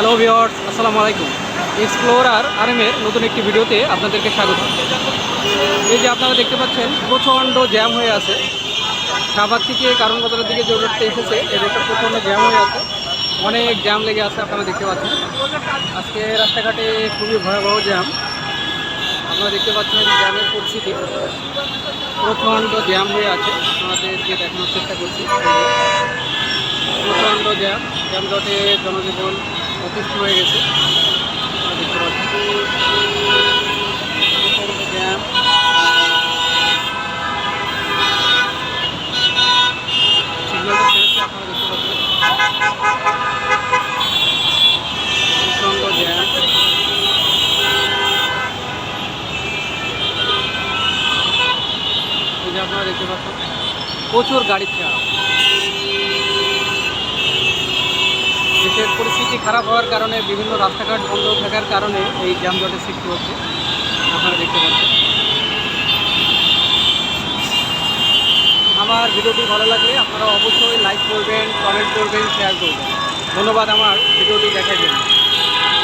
Hello viewers আসসালামু আলাইকুম। Explorer আরএমের নতুন একটি ভিডিওতে আপনাদেরকে স্বাগত। এই যে আপনারা দেখতে পাচ্ছেন, প্রচণ্ড জ্যাম হয়ে আছে। শাহবাগ থেকে কারণ বাজারের দিকে যে রোডটা এসেছে, এই রোডটা প্রচণ্ড জ্যাম হয়ে আছে। অনেক জ্যাম লেগে আছে, আপনারা দেখতে পাচ্ছেন। আজকে রাস্তাঘাটে খুবই ভয়াবহ জ্যাম আপনারা দেখতে পাচ্ছেন জ্যামের পরিস্থিতি। প্রচণ্ড জ্যাম হয়ে আছে। আমাদেরকে দেখানোর চেষ্টা করছি প্রচণ্ড জ্যাম জ্যামজটে জনজীবন অতিষ্ঠ হয়ে গেছে। দেখতে যে আপনারা দেখতে পাচ্ছেন প্রচুর গাড়ির চাপ দেশের পরিস্থিতি খারাপ হওয়ার কারণে বিভিন্ন রাস্তাঘাট বন্ধ থাকার কারণে এই যানজটের সৃষ্টি হচ্ছে। আপনারা দেখতে পাচ্ছেন। আমার ভিডিওটি ভালো লাগলে আপনারা অবশ্যই লাইক করবেন কমেন্ট করবেন শেয়ার করবেন। ধন্যবাদ আমার ভিডিওটি দেখার জন্য।